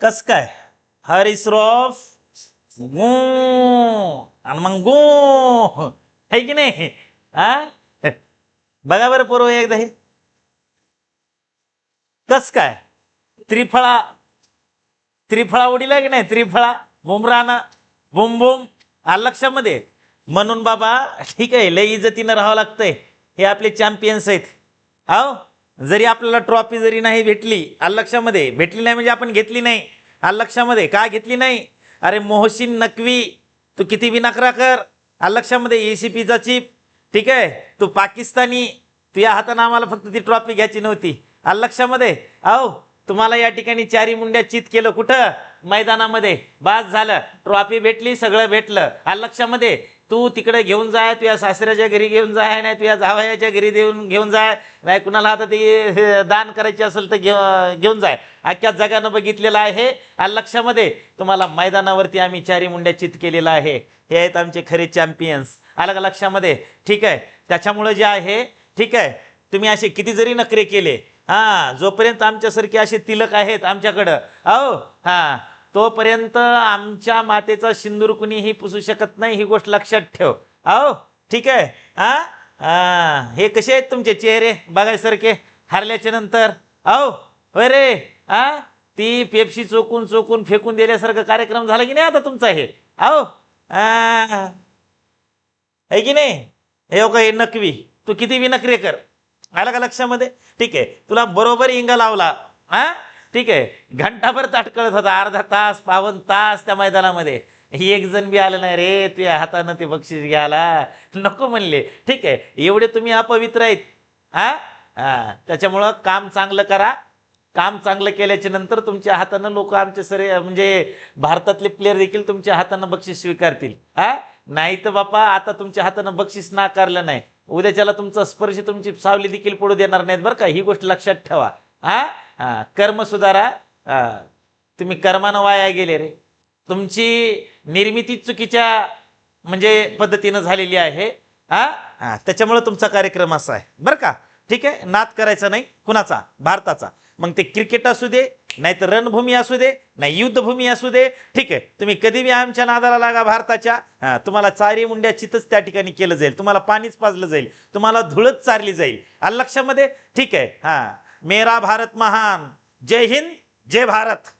कस काय? हरिश्रॉफ गो आणि मग गो. है की नाही? हा? बघा बरं पूर्व एकदा हे. कस काय? त्रिफळा त्रिफळा उडीला की नाही? त्रिफळा बुमराना बुम बुम आलं लक्षामध्ये? म्हणून बाबा ठीक आहे लय इज्जतीनं राहावं लागतंय. हे आपले चॅम्पियन्स आहेत. हो जरी आपल्याला ट्रॉफी जरी नाही भेटली अल्लक्षामध्ये भेटली नाही म्हणजे आपण घेतली नाही. अल्लक्षामध्ये का घेतली नाही? अरे मोहसिन नकवी तू किती बी कर? अल्लक्षामध्ये ए सी पीचा चीप ठीक आहे? तू पाकिस्तानी. तुझ्या हातानं आम्हाला फक्त ती ट्रॉफी घ्यायची नव्हती. अल्लक्षामध्ये आहो अहो तुम्हाला या ठिकाणी चारी मुंड्या चित केलं कुठं? मैदानामध्ये. बास झालं. ट्रॉफी भेटली सगळं भेटलं. हा लक्षामध्ये. तू तिकडे घेऊन जाय तुझ्या सासऱ्याच्या घरी घेऊन जाय नाही तुझ्या जावयाच्या घरी देऊन घेऊन जाय नाही कुणाला आता ते दान करायचे असेल तर घेऊ घेऊन जाय अख्ख्या जगानं बघितलेलं आहे. हा लक्षामध्ये. तुम्हाला मैदानावरती आम्ही चारी मुंड्या चित केलेलं आहे. हे आहेत आमचे खरे चॅम्पियन्स आलं का लक्षामध्ये. ठीक आहे. त्याच्यामुळं जे आहे ठीक आहे. तुम्ही असे किती जरी नखरे केले. हा जोपर्यंत आमच्यासारखे असे तिलक आहेत आमच्याकडं. अहो हा. तोपर्यंत आमच्या मातेचा सिंदूर कुणीही पुसू शकत नाही ही गोष्ट लक्षात ठेव. अहो ठीक आहे. हा? हा हे कसे आहेत तुमचे चेहरे? बघायसारखे हारल्याच्या नंतर. अहो होय रे. हा? ती पेप्सी चोकून चोकून फेकून दिल्यासारखं कार्यक्रम झाला की नाही आता तुमचा हे? अहो आहे की नाही? हे हो का हे नकवी. तू किती बी नखरे कर. आला का लक्षामध्ये? ठीक आहे. तुला बरोबर इंगा लावला. हा? ठीक आहे. घंटाभर ताटकळत होता. अर्धा तास पावन तास त्या मैदानामध्ये. ही एक जण बी आलं नाही रे. तुझ्या हातानं ते बक्षीस घ्यायला. नको म्हणले. ठीक आहे. एवढे तुम्ही अपवित्र आहेत. हा? हा. त्याच्यामुळं काम चांगलं करा. काम चांगलं केल्याच्यानंतर तुमच्या हातानं लोक आमचे सरे म्हणजे भारतातले प्लेअर देखील तुमच्या हातानं बक्षीस स्वीकारतील. हा? नाही तर बापा आता तुमच्या हातानं बक्षीस नाकारलं नाही. उद्याच्याला तुमचा स्पर्श तुमची सावली देखील पडू देणार नाहीत बरं का. ही गोष्ट लक्षात ठेवा. हा? हा. कर्म सुधारा. हा. तुम्ही कर्मानं वाया गेले रे. तुमची निर्मिती चुकीच्या म्हणजे पद्धतीनं झालेली आहे. हा? हा. त्याच्यामुळे तुमचा कार्यक्रम असा आहे. बरं का? ठीक आहे? नाद करायचा नाही. कुणाचा? भारताचा. मग ते क्रिकेट असू दे नाही तर रणभूमी असू दे नाही युद्धभूमी असू दे. ठीक आहे तुम्ही कधी बी आमच्या नादाला लागा भारताच्या. हा तुम्हाला चारी मुंड्या चितच त्या ठिकाणी केलं जाईल. तुम्हाला पाणीच पाजलं जाईल. तुम्हाला धुळच चारली जाईल. आलं लक्षामध्ये? ठीक आहे. हा. मेरा भारत महान. जय हिंद जय भारत.